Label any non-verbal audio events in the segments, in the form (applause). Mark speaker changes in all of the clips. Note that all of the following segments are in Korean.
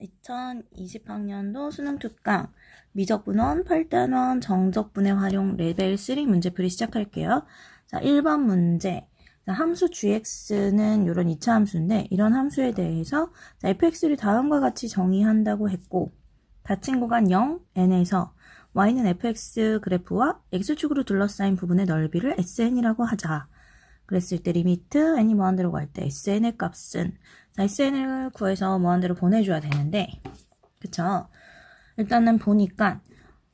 Speaker 1: 2020학년도 수능 특강 미적분원, 8단원, 정적분해 활용 레벨 3 문제풀이 시작할게요. 자, 1번 문제. 자, 함수 gx는 이런 2차 함수인데 이런 함수에 대해서 자, fx를 다음과 같이 정의한다고 했고 닫힌 구간 0, n에서 y는 fx 그래프와 x축으로 둘러싸인 부분의 넓이를 sn이라고 하자. 그랬을 때 리미트 n이 무한대로 갈 때 sn의 값은 자, sn을 구해서 무한대로 보내줘야 되는데 그쵸? 일단은 보니까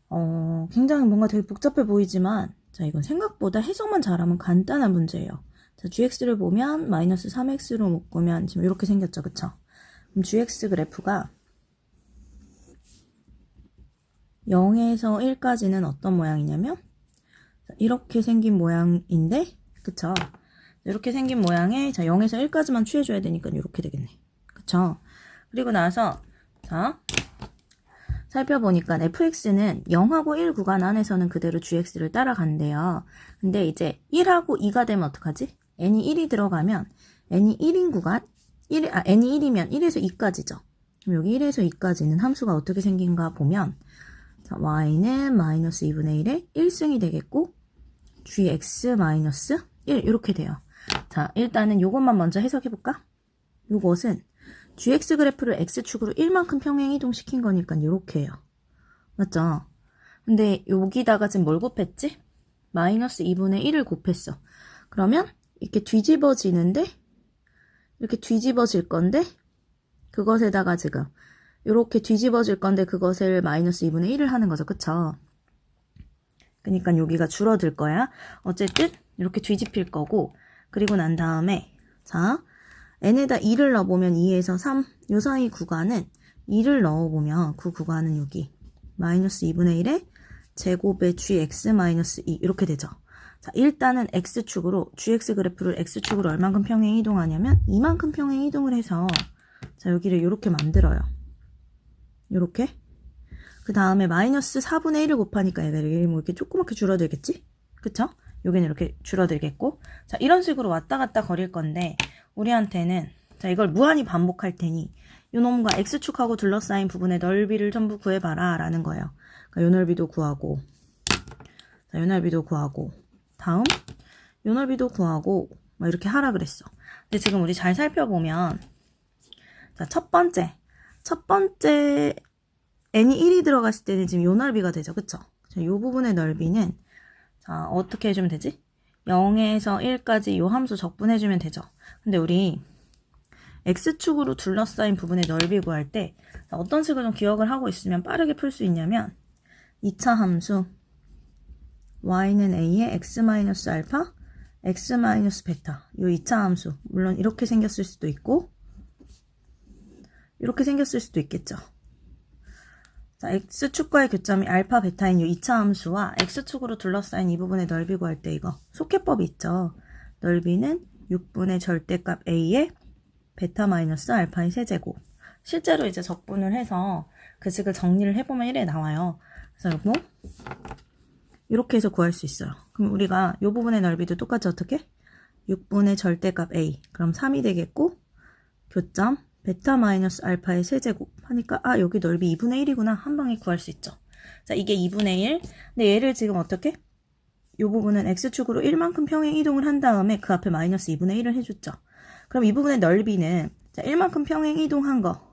Speaker 1: 어, 굉장히 뭔가 되게 복잡해 보이지만 자 이건 생각보다 해석만 잘하면 간단한 문제예요. 자 gx를 보면 마이너스 3x로 묶으면 지금 이렇게 생겼죠, 그쵸? 그럼 gx 그래프가 0에서 1까지는 어떤 모양이냐면 자, 이렇게 생긴 모양인데 그쵸? 이렇게 생긴 모양에 자 0에서 1까지만 취해줘야 되니까 이렇게 되겠네. 그쵸? 그리고 나서 자 살펴보니까 fx는 0하고 1 구간 안에서는 그대로 gx를 따라간대요. 근데 이제 1하고 2가 되면 어떡하지? n이 1이 들어가면 n이 1인 구간 1, 아, n이 1이면 1에서 2까지죠. 그럼 여기 1에서 2까지는 함수가 어떻게 생긴가 보면 자, y는 마이너스 2분의 1에 1승이 되겠고 gx 마이너스 1 이렇게 돼요. 자, 일단은 요것만 먼저 해석해 볼까? 요것은 gx 그래프를 x축으로 1만큼 평행 이동시킨 거니까 이렇게 해요. 맞죠? 근데 여기다가 지금 뭘 곱했지? 마이너스 2분의 1을 곱했어. 그러면 이렇게 뒤집어지는데 이렇게 뒤집어질 건데 그것에다가 지금 이렇게 뒤집어질 건데 그것을 마이너스 2분의 1을 하는 거죠. 그쵸? 그러니까 여기가 줄어들 거야. 어쨌든 이렇게 뒤집힐 거고 그리고 난 다음에 자 n에다 2를 넣어보면 2에서 3 요 사이 구간은 2를 넣어보면 그 구간은 여기 마이너스 2분의 1에 제곱의 gx 마이너스 2 이렇게 되죠. 자 일단은 x축으로 gx 그래프를 x축으로 얼만큼 평행 이동하냐면 이만큼 평행 이동을 해서 자 여기를 이렇게 만들어요. 이렇게 그 다음에 마이너스 4분의 1을 곱하니까 얘가 뭐 이렇게 조그맣게 줄어들겠지? 그쵸? 여기는 이렇게 줄어들겠고. 자 이런 식으로 왔다 갔다 거릴 건데 우리한테는 자 이걸 무한히 반복할 테니 요 놈과 x축하고 둘러싸인 부분의 넓이를 전부 구해봐라 라는 거예요. 그러니까 요 넓이도 구하고 자, 요 넓이도 구하고 다음 요 넓이도 구하고 막 이렇게 하라 그랬어. 근데 지금 우리 잘 살펴보면 자, 첫 번째 첫 번째 n이 1이 들어갔을 때는 지금 요 넓이가 되죠. 그쵸? 자, 요 부분의 넓이는 자, 어떻게 해주면 되지? 0에서 1까지 요 함수 적분해주면 되죠. 근데 우리 x축으로 둘러싸인 부분의 넓이 구할 때 어떤 식으로 좀 기억을 하고 있으면 빠르게 풀 수 있냐면 2차 함수 y는 a의 x-알파, x-베타 요 2차 함수 물론 이렇게 생겼을 수도 있고 이렇게 생겼을 수도 있겠죠. 자, x축과의 교점이 알파, 베타인 이 2차 함수와 x축으로 둘러싸인 이 부분의 넓이 구할 때 이거 속해법이 있죠. 넓이는 6분의 절대값 a의 베타 마이너스 알파의 세제곱. 실제로 이제 적분을 해서 그 식을 정리를 해보면 1에 나와요. 그래서 요거 이렇게 해서 구할 수 있어요. 그럼 우리가 이 부분의 넓이도 똑같이 어떻게? 6분의 절대값 a. 그럼 3이 되겠고 교점 베타 마이너스 알파의 세제곱 하니까 아 여기 넓이 2분의 1이구나 한 방에 구할 수 있죠. 자 이게 2분의 1 근데 얘를 지금 어떻게? 이 부분은 x축으로 1만큼 평행 이동을 한 다음에 그 앞에 마이너스 2분의 1을 해줬죠. 그럼 이 부분의 넓이는 자 1만큼 평행 이동한 거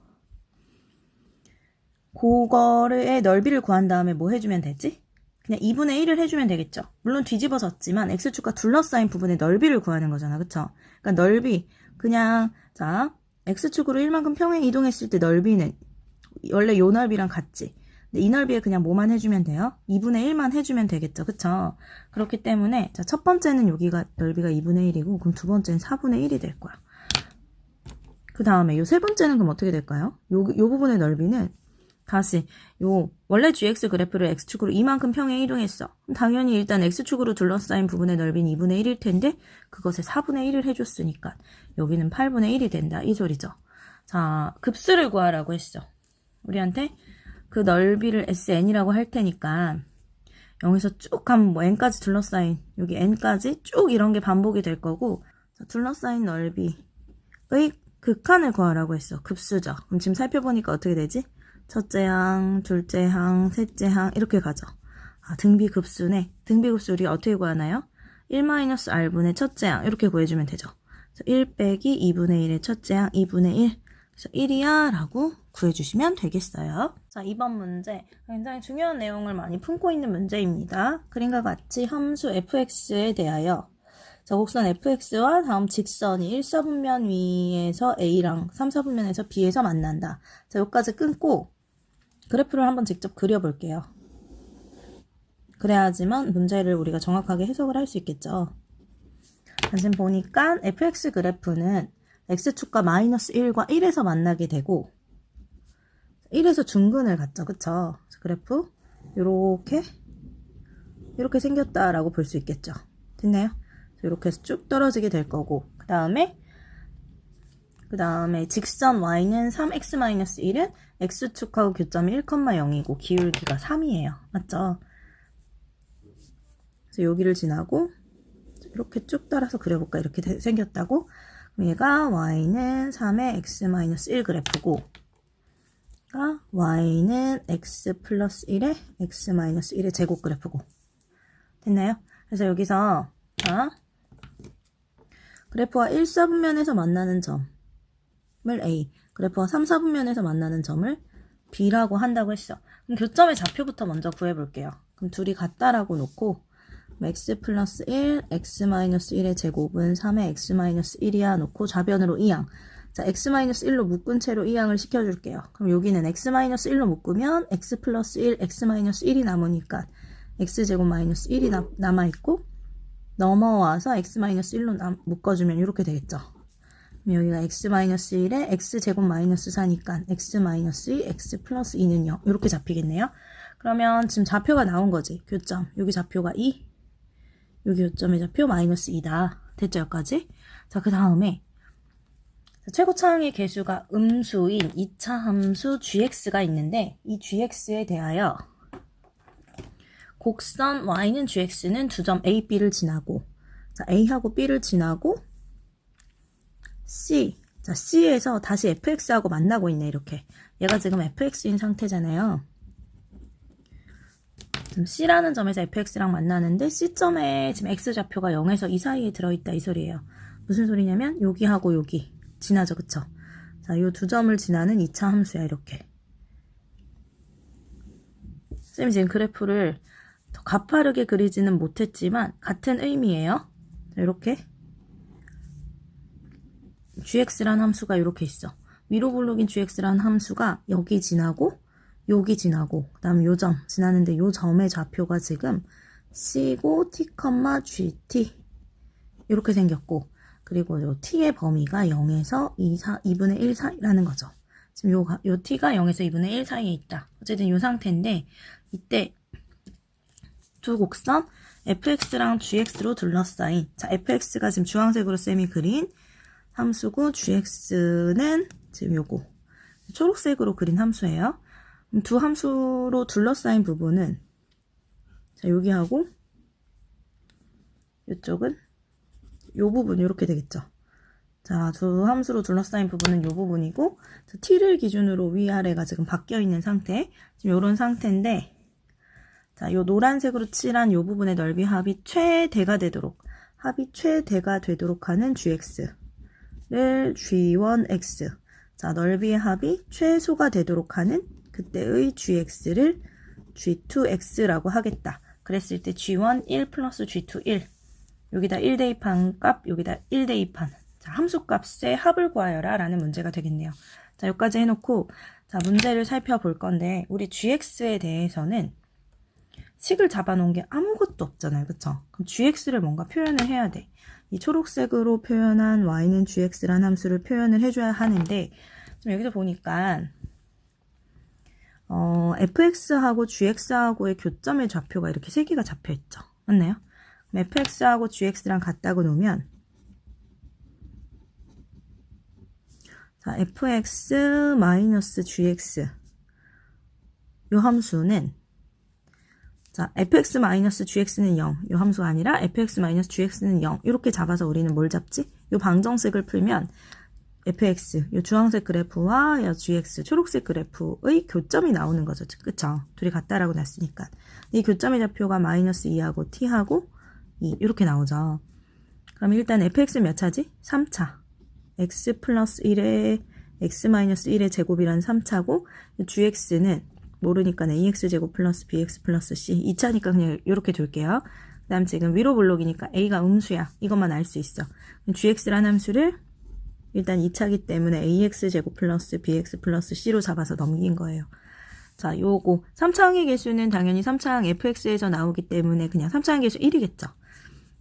Speaker 1: 그거의 넓이를 구한 다음에 뭐 해주면 되지? 그냥 2분의 1을 해주면 되겠죠. 물론 뒤집어졌지만 x축과 둘러싸인 부분의 넓이를 구하는 거잖아. 그쵸? 그러니까 넓이 그냥 자 x축으로 1만큼 평행 이동했을 때 넓이는 원래 요 넓이랑 같지. 근데 이 넓이에 그냥 뭐만 해주면 돼요? 2분의 1만 해주면 되겠죠. 그쵸? 그렇기 때문에 자, 첫 번째는 여기가 넓이가 2분의 1이고 그럼 두 번째는 4분의 1이 될 거야. 그 다음에 요 세 번째는 그럼 어떻게 될까요? 요, 요 부분의 넓이는 다시 요 원래 gx 그래프를 x축으로 이만큼 평행 이동했어. 당연히 일단 x축으로 둘러싸인 부분의 넓이는 2분의 1일 텐데 그것에 4분의 1을 해줬으니까 여기는 8분의 1이 된다 이 소리죠. 자 급수를 구하라고 했어. 우리한테 그 넓이를 sn이라고 할 테니까 0에서 쭉 하면 뭐 n까지 둘러싸인 여기 n까지 쭉 이런 게 반복이 될 거고 자, 둘러싸인 넓이의 극한을 구하라고 했어. 급수죠. 그럼 지금 살펴보니까 어떻게 되지? 첫째 항, 둘째 항, 셋째 항 이렇게 가죠. 아, 등비급수네. 등비급수 우리가 어떻게 구하나요? 1-r분의 첫째 항 이렇게 구해주면 되죠. 그래서 1 빼기 2분의 1의 첫째 항 2분의 1 그래서 1이야 라고 구해주시면 되겠어요. 자 2번 문제 굉장히 중요한 내용을 많이 품고 있는 문제입니다. 그림과 같이 함수 fx에 대하여 자, 곡선 fx와 다음 직선이 1사분면 위에서 a랑 3사분면에서 b에서 만난다. 자, 여기까지 끊고 그래프를 한번 직접 그려볼게요. 그래야지만 문제를 우리가 정확하게 해석을 할 수 있겠죠. 지금 보니까 fx 그래프는 x축과 마이너스 1과 1에서 만나게 되고 1에서 중근을 갖죠. 그쵸? 그래프 요렇게 이렇게 생겼다라고 볼 수 있겠죠. 됐나요? 이렇게 해서 쭉 떨어지게 될 거고 그 다음에 그 다음에 직선 y는 3x-1은 x축하고 교점이 1,0이고 기울기가 3이에요. 맞죠? 그래서 여기를 지나고 이렇게 쭉 따라서 그려볼까 이렇게 되- 생겼다고 얘가 y는 3의 x-1 그래프고 가 y는 x 플러스 1의 x-1의 제곱 그래프고 됐나요? 그래서 여기서 자 그래프와 1사분면에서 만나는 점을 A, 그래프와 3사분면에서 만나는 점을 B라고 한다고 했어. 그럼 교점의 좌표부터 먼저 구해볼게요. 그럼 둘이 같다라고 놓고 x 플러스 1, x 마이너스 1의 제곱은 3의 x 마이너스 1이야 놓고 좌변으로 2항. 자, x 마이너스 1로 묶은 채로 2항을 시켜줄게요. 그럼 여기는 x 마이너스 1로 묶으면 x 플러스 1, x 마이너스 1이 남으니까 x 제곱 마이너스 1이 남, 남아있고 넘어와서 x-1로 묶어주면 이렇게 되겠죠. 여기가 x-1에 x제곱 마이너스 4니까 x-2, x 플러스 2는 0 이렇게 잡히겠네요. 그러면 지금 좌표가 나온 거지. 교점. 여기 좌표가 2 여기 교점의 좌표 마이너스 2다. 됐죠? 여기까지? 자, 그 다음에 최고차항의 개수가 음수인 2차 함수 gx가 있는데 이 gx에 대하여 곡선 y는 gx는 두 점 a, b를 지나고 자, a하고 b를 지나고 c. 자, c에서 다시 fx하고 만나고 있네 이렇게. 얘가 지금 fx인 상태잖아요. 지금 c라는 점에서 fx랑 만나는데 c점에 지금 x좌표가 0에서 2 사이에 들어있다 이 소리예요. 무슨 소리냐면 여기하고 여기. 지나죠 그쵸? 자, 요 두 점을 지나는 2차 함수야 이렇게. 쌤이 지금 그래프를 더 가파르게 그리지는 못했지만 같은 의미예요. 이렇게 gx란 함수가 이렇게 있어. 위로 블록인 gx란 함수가 여기 지나고 여기 지나고 그 다음에 요 점 지나는데 요 점의 좌표가 지금 c고 t, gt 이렇게 생겼고 그리고 요 t의 범위가 0에서 2, 4, 2분의 1 사이라는 거죠. 지금 요, 가- 요 t가 0에서 2분의 1 사이에 있다. 어쨌든 요 상태인데 이때 두 곡선 fx랑 gx로 둘러싸인 자 fx가 지금 주황색으로 쌤이 그린 함수고 gx는 지금 요거 초록색으로 그린 함수예요. 두 함수로 둘러싸인 부분은 자 여기하고 이쪽은 요 부분 이렇게 되겠죠. 자, 두 함수로 둘러싸인 부분은 요 부분이고 자, t를 기준으로 위아래가 지금 바뀌어 있는 상태. 지금 요런 상태인데 자, 요 노란색으로 칠한 요 부분의 넓이 합이 최대가 되도록 합이 최대가 되도록 하는 gx 를 g1x 자, 넓이의 합이 최소가 되도록 하는 그때의 gx를 g2x라고 하겠다. 그랬을 때 g1 1 플러스 g2 1 여기다 1 대입한 값, 여기다 1 대입한 자, 함수값의 합을 구하여라 라는 문제가 되겠네요. 자, 여기까지 해놓고 자, 문제를 살펴볼 건데 우리 gx에 대해서는 식을 잡아놓은 게 아무것도 없잖아요. 그쵸? 그럼 gx를 뭔가 표현을 해야 돼. 이 초록색으로 표현한 y는 gx란 함수를 표현을 해줘야 하는데 지금 여기서 보니까 어, fx하고 gx하고의 교점의 좌표가 이렇게 세 개가 잡혀 있죠. 맞나요? fx하고 gx랑 같다고 놓으면 자, fx 마이너스 gx 요 함수는 자, fx-gx는 0. 이 함수가 아니라 fx-gx는 0. 이렇게 잡아서 우리는 뭘 잡지? 이 방정식을 풀면 fx, 이 주황색 그래프와 이 gx, 초록색 그래프의 교점이 나오는 거죠. 그쵸? 둘이 같다라고 놨으니까. 이 교점의 좌표가 마이너스 2하고 t하고 2 이렇게 나오죠. 그럼 일단 fx 몇 차지? 3차. x 플러스 1에 x 마이너스 1의 제곱이란 3차고 gx는 모르니까 ax 제곱 플러스 bx 플러스 c 2차니까 그냥 이렇게 둘게요. 그 다음 지금 위로 블록이니까 a가 음수야. 이것만 알 수 있어. gx라는 함수를 일단 2차기 때문에 ax 제곱 플러스 bx 플러스 c로 잡아서 넘긴 거예요. 자, 요거 3차항의 개수는 당연히 3차항 fx에서 나오기 때문에 그냥 3차항 개수 1이겠죠.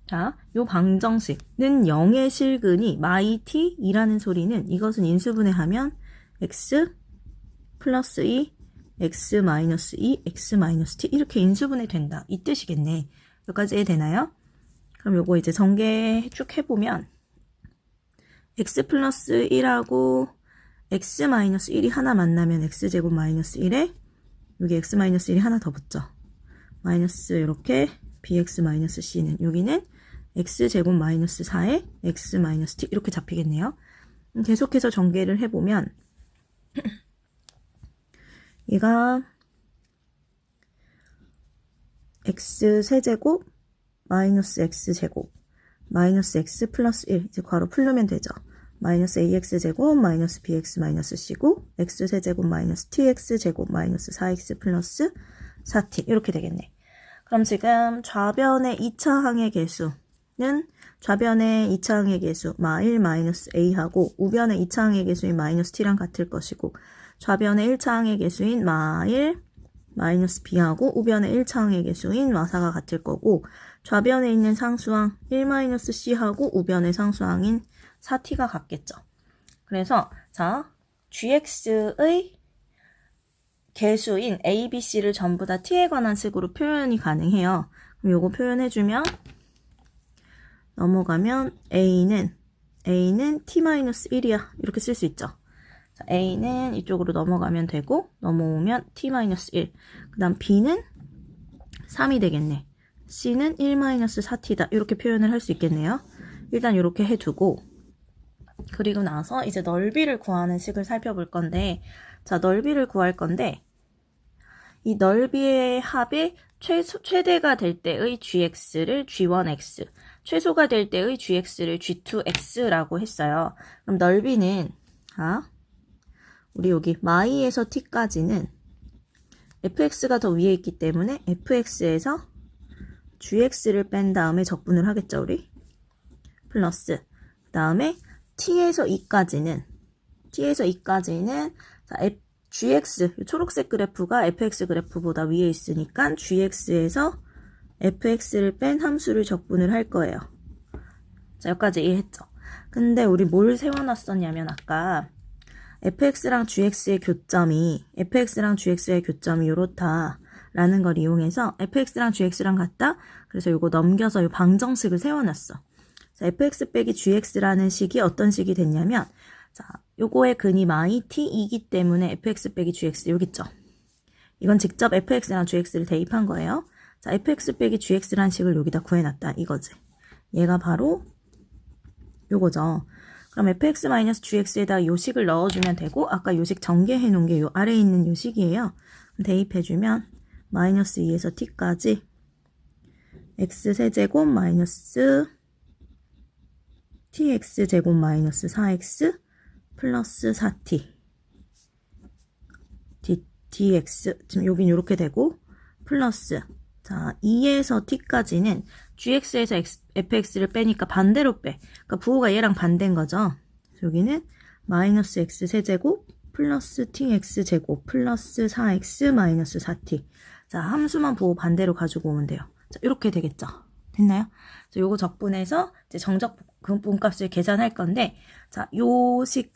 Speaker 1: 자, 요 방정식은 0의 실근이 마이 t이라는 소리는 이것은 인수분해하면 x 플러스 2, x 마이너스 2, x 마이너스 t 이렇게 인수분해 된다. 이 뜻이겠네. 여기까지 이해되나요? 그럼 요거 이제 전개 쭉 해보면 x 플러스 1하고 x 마이너스 1이 하나 만나면 x제곱 마이너스 1에 여기 x 마이너스 1이 하나 더 붙죠. 마이너스 이렇게 bx 마이너스 c는 여기는 x제곱 마이너스 4에 x 마이너스 t 이렇게 잡히겠네요. 음, 계속해서 전개를 해보면 (clears throat) 얘가 x 세제곱 마이너스 x제곱 마이너스 x 플러스 1 이제 괄호 풀면 되죠. 마이너스 ax 제곱 마이너스 bx 마이너스 c고 x 세제곱 마이너스 tx 제곱 마이너스 4x 플러스 4t 이렇게 되겠네. 그럼 지금 좌변의 2차 항의 개수는 좌변의 2차 항의 개수 마1 마이너스 a하고 우변의 2차 항의 개수인 마이너스 t랑 같을 것이고 좌변의 1차항의 개수인 마1 마이너스 b하고 우변의 1차항의 개수인 마사가 같을 거고 좌변에 있는 상수항 1-c하고 우변의 상수항인 4t가 같겠죠. 그래서 자 gx의 개수인 a, b, c를 전부 다 t에 관한 식으로 표현이 가능해요. 그럼 요거 표현해주면 넘어가면 a는 a는 t-1이야 이렇게 쓸 수 있죠. 자, a는 이쪽으로 넘어가면 되고 넘어오면 t-1 그 다음 b는 3이 되겠네. c는 1-4t다 이렇게 표현을 할 수 있겠네요. 일단 이렇게 해두고 그리고 나서 이제 넓이를 구하는 식을 살펴볼 건데 자 넓이를 구할 건데 이 넓이의 합이 최소, 최대가 될 때의 gx를 g1x 최소가 될 때의 gx를 g2x라고 했어요. 그럼 넓이는 아 우리 여기 마이에서 t까지는 fx가 더 위에 있기 때문에 fx에서 gx를 뺀 다음에 적분을 하겠죠, 우리? 플러스. 그 다음에 t에서 2까지는, t에서 2까지는, 자, f, gx, 초록색 그래프가 fx 그래프보다 위에 있으니까 gx에서 fx를 뺀 함수를 적분을 할 거예요. 자, 여기까지 이해했죠? 근데 우리 뭘 세워놨었냐면, 아까, fx랑 gx의 교점이, fx랑 gx의 교점이 요렇다. 라는 걸 이용해서 fx랑 gx랑 같다. 그래서 요거 넘겨서 요 방정식을 세워놨어. 자, fx 빼기 gx라는 식이 어떤 식이 됐냐면 자, 요거의 근이 마이 t이기 때문에 fx 빼기 gx 여기 있죠. 이건 직접 fx랑 gx를 대입한 거예요. 자, fx 빼기 gx라는 식을 여기다 구해놨다 이거지. 얘가 바로 요거죠. 그럼 fx-gx에다 요 식을 넣어주면 되고 아까 요식 전개해 놓은 게 요 아래에 있는 요 식이에요. 대입해주면 마이너스 2에서 t까지 x세제곱 마이너스 tx제곱 마이너스 4x 플러스 4t d, dx. 지금 여긴 이렇게 되고 플러스. 자 2에서 t까지는 gx에서 fx를 빼니까 반대로 빼 그러니까 부호가 얘랑 반대인 거죠 여기는 마이너스 x 세제곱 플러스 tx 제곱 플러스 4x 마이너스 4t 자, 함수만 보고 반대로 가지고 오면 돼요. 자, 이렇게 되겠죠. 됐나요? 자, 요거 적분해서 이제 정적 분값을 계산할 건데, 자, 요 식,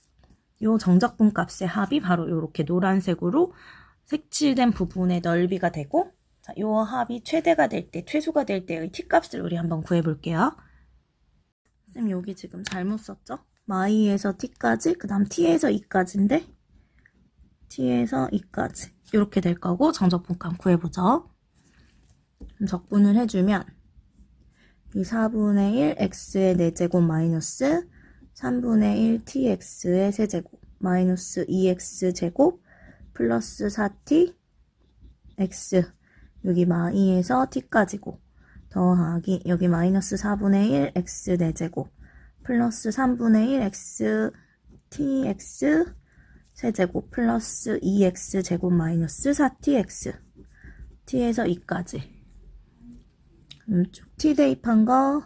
Speaker 1: 요 정적 분값의 합이 바로 요렇게 노란색으로 색칠된 부분의 넓이가 되고, 자, 요 합이 최대가 될 때, 최소가 될 때의 t값을 우리 한번 구해볼게요. 쌤, 여기 지금 잘못 썼죠? 마이에서 t까지, 그 다음 t에서 2까지인데, t에서 2까지. 이렇게 될 거고 정적분값 구해보죠. 적분을 해주면 이 4분의 1 x의 4제곱 마이너스 3분의 1 tx의 세제곱 마이너스 2x 제곱 플러스 4t x 여기 마이에서 t까지고 더하기 여기 마이너스 4분의 1 x 4제곱 플러스 3분의 1 x tx 세제곱 플러스 2x 제곱 마이너스 4tx t에서 2까지. 음, 쭉 t 대입한 거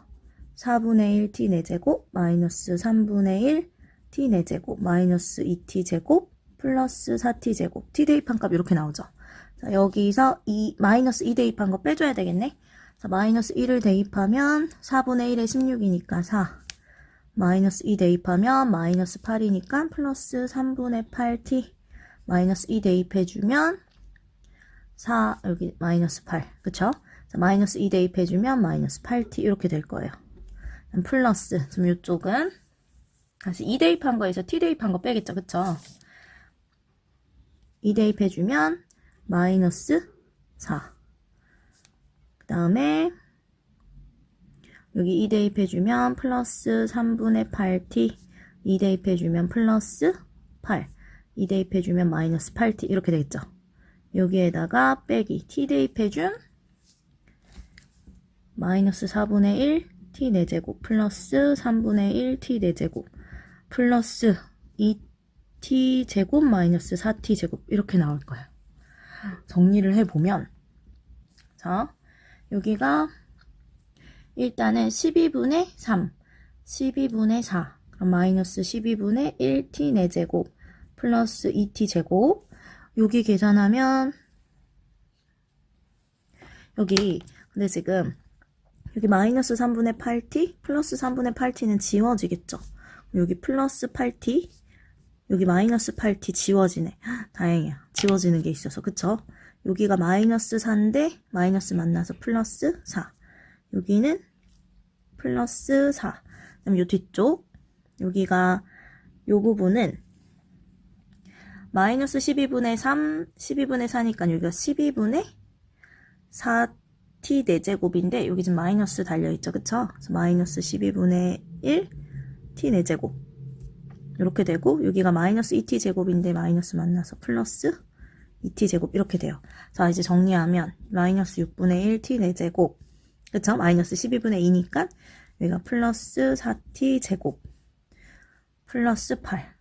Speaker 1: 4분의 1 t 4제곱 마이너스 3분의 1 t 4제곱 마이너스 2t 제곱 플러스 4t 제곱. t 대입한 값 이렇게 나오죠. 자, 여기서 이 마이너스 2 대입한 거 빼줘야 되겠네. 자, 마이너스 1을 대입하면 4분의 1에 16이니까 4 마이너스 2 대입하면 마이너스 8이니까 플러스 3분의 8t 마이너스 2 대입해주면 4 여기 마이너스 8 그쵸? 자, 마이너스 2 대입해주면 마이너스 8t 이렇게 될 거예요. 플러스 지금 이쪽은 다시 2 대입한 거에서 t 대입한 거 빼겠죠 그쵸? 2 대입해주면 마이너스 4. 그 다음에 여기 2 대입해주면 플러스 3분의 8t 2 대입해주면 플러스 8 2 대입해주면 마이너스 8t 이렇게 되겠죠. 여기에다가 빼기 t 대입해준 마이너스 4분의 1 t 4제곱 플러스 3분의 1 t 4제곱 플러스 2t 제곱 마이너스 4t 제곱 이렇게 나올 거예요. 정리를 해보면 자 여기가 일단은 12분의 3 12분의 4 그럼 마이너스 12분의 1t 4제곱 플러스 2t 제곱 여기 계산하면 여기 근데 지금 여기 마이너스 3분의 8t 플러스 3분의 8t는 지워지겠죠 여기 플러스 8t 여기 마이너스 8t 지워지네. (gasps) 다행이야. 지워지는 게 있어서. 그쵸? 여기가 마이너스 4인데 마이너스 만나서 플러스 4. 여기는 플러스 4. 그다음 요 뒤쪽 여기가 요 부분은 마이너스 12분의 3, 12분의 4니까 여기가 12분의 4t 4제곱인데 여기 지금 마이너스 달려있죠. 그쵸? 그래서 마이너스 12분의 1 t 4제곱 이렇게 되고 여기가 마이너스 2t 제곱인데 마이너스 만나서 플러스 2t 제곱 이렇게 돼요. 자 이제 정리하면 마이너스 6분의 1 t 4제곱 그쵸? 마이너스 12분의 2니까 여기가 플러스 4t 제곱 플러스 8.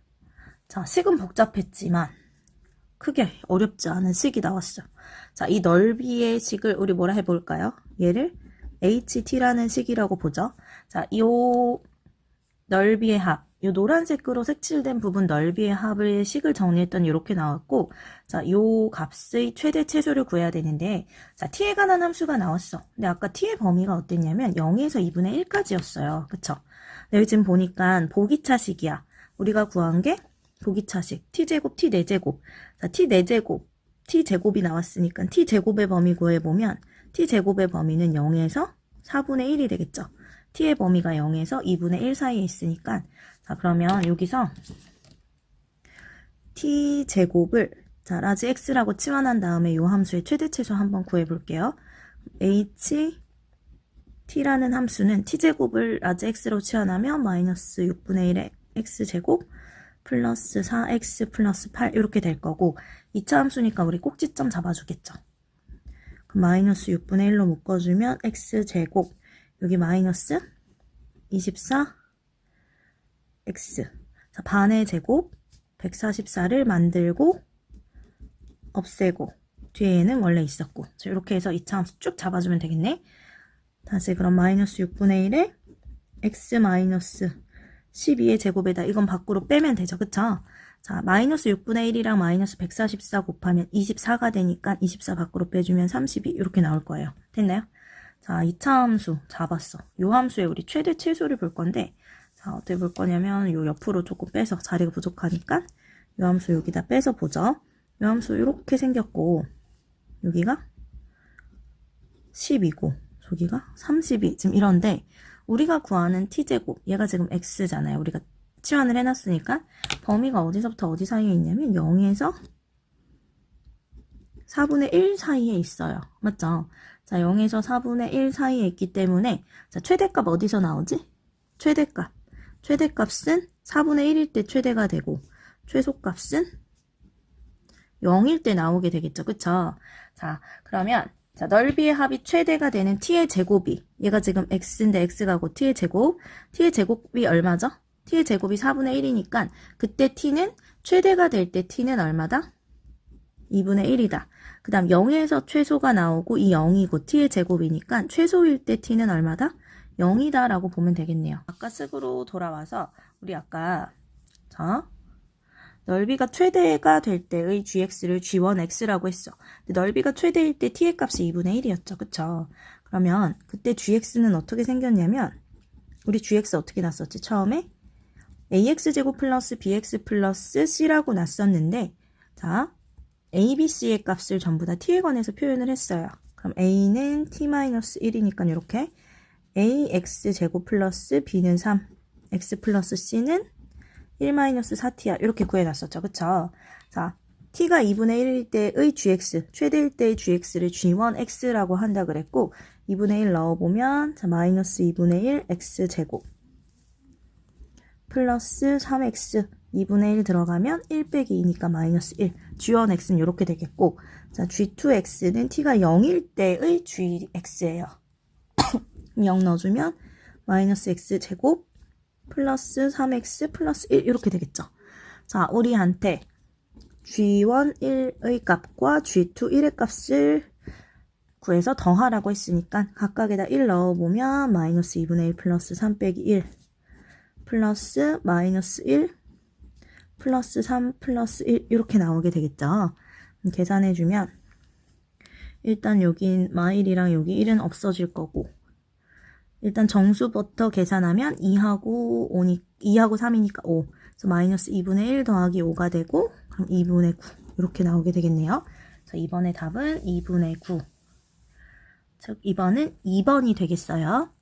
Speaker 1: 자 식은 복잡했지만 크게 어렵지 않은 식이 나왔어요. 자 이 넓이의 식을 우리 뭐라 해볼까요? 얘를 ht라는 식이라고 보죠. 자 이 넓이의 합 이 노란색으로 색칠된 부분 넓이의 합을 식을 정리했더니 이렇게 나왔고 자, 요 값의 최대 최소를 구해야 되는데 자, t에 관한 함수가 나왔어. 근데 아까 t의 범위가 어땠냐면 0에서 2분의 1까지였어요. 그쵸? 여기 지금 보니까 보기차식이야. 우리가 구한 게 보기차식 t제곱 t4제곱 자, t4제곱 t제곱이 나왔으니까 t제곱의 범위 구해보면 t제곱의 범위는 0에서 4분의 1이 되겠죠. T의 범위가 0에서 2분의 1 사이에 있으니까 자 그러면 여기서 t 제곱을 자 라지 x라고 치환한 다음에 이 함수의 최대 최소 한번 구해 볼게요. h t라는 함수는 t 제곱을 라지 x로 치환하면 마이너스 6분의 1의 x 제곱 플러스 4x 플러스 8 이렇게 될 거고 2차 함수니까 우리 꼭지점 잡아주겠죠. 마이너스 6분의 1로 묶어주면 x 제곱 여기 마이너스 24 x. 자, 반의 제곱 144를 만들고 없애고 뒤에는 원래 있었고. 자, 이렇게 해서 2차 함수 쭉 잡아주면 되겠네. 다시 그럼 마이너스 6분의 1에 x 마이너스 12의 제곱에다 이건 밖으로 빼면 되죠. 그쵸? 자 마이너스 6분의 1이랑 마이너스 144 곱하면 24가 되니까 24 밖으로 빼주면 32 이렇게 나올 거예요. 됐나요? 자 2차 함수 잡았어 요 함수에 우리 최대 최소를 볼 건데 자, 어떻게 볼 거냐면 요 옆으로 조금 빼서 자리가 부족하니까 요 함수 여기다 빼서 보죠. 요 함수 이렇게 생겼고 여기가 10이고 저기가 32 지금 이런데 우리가 구하는 t제곱 얘가 지금 x잖아요. 우리가 치환을 해놨으니까 범위가 어디서부터 어디 사이에 있냐면 0에서 4분의 1 사이에 있어요. 맞죠? 자, 0에서 4분의 1 사이에 있기 때문에 자, 최대값 어디서 나오지? 최대값 최대값은 4분의 1일 때 최대가 되고 최소값은 0일 때 나오게 되겠죠. 그쵸? 자, 그러면 자, 넓이의 합이 최대가 되는 t의 제곱이 얘가 지금 x인데 x가 곧 t의 제곱 t의 제곱이 얼마죠? t의 제곱이 4분의 1이니까 그때 t는 최대가 될 때 t는 얼마다? 2분의 1이다. 그 다음 0에서 최소가 나오고 이 0이 곧 t의 제곱이니까 최소일 때 t는 얼마다? 0이다 라고 보면 되겠네요. 아까 쓱으로 돌아와서 우리 아까 자 넓이가 최대가 될 때의 gx를 g1x라고 했어. 근데 넓이가 최대일 때 t의 값이 2분의 1이었죠. 그쵸? 그러면 그때 gx는 어떻게 생겼냐면 우리 gx 어떻게 났었지? 처음에 ax제곱 플러스 bx 플러스 c라고 났었는데 자 a, b, c의 값을 전부 다 t에 관해서 표현을 했어요. 그럼 a는 t-1이니까 이렇게 ax 제곱 플러스 b는 3, x 플러스 c는 1-4tr 이렇게 구해놨었죠. 그쵸? 자, t가 2분의 1일 때의 gx, 최대일 때의 gx를 g1x라고 한다 그랬고 2분의 1 넣어보면 자, 마이너스 2분의 1 x제곱 플러스 3x 2분의 1 들어가면 1 빼기 2니까 마이너스 1 g1x는 이렇게 되겠고 자, g2x는 t가 0일 때의 gx예요. 0 (coughs) 넣어주면 마이너스 x제곱 플러스 3x 플러스 1 이렇게 되겠죠. 자, 우리한테 g1 1의 값과 g2 1의 값을 구해서 더하라고 했으니까 각각에다 1 넣어보면 마이너스 2분의 1 플러스 3 빼기 1 플러스 마이너스 1 플러스 3 플러스 1 이렇게 나오게 되겠죠. 계산해주면 일단 여긴 마일이랑 여기 1은 없어질 거고 일단 정수부터 계산하면 2하고 5니, 2하고 3이니까 5. 그래서 마이너스 2분의 1 더하기 5가 되고, 그럼 2분의 9. 이렇게 나오게 되겠네요. 자, 이번에 답은 2분의 9. 즉, 이번은 2번이 되겠어요.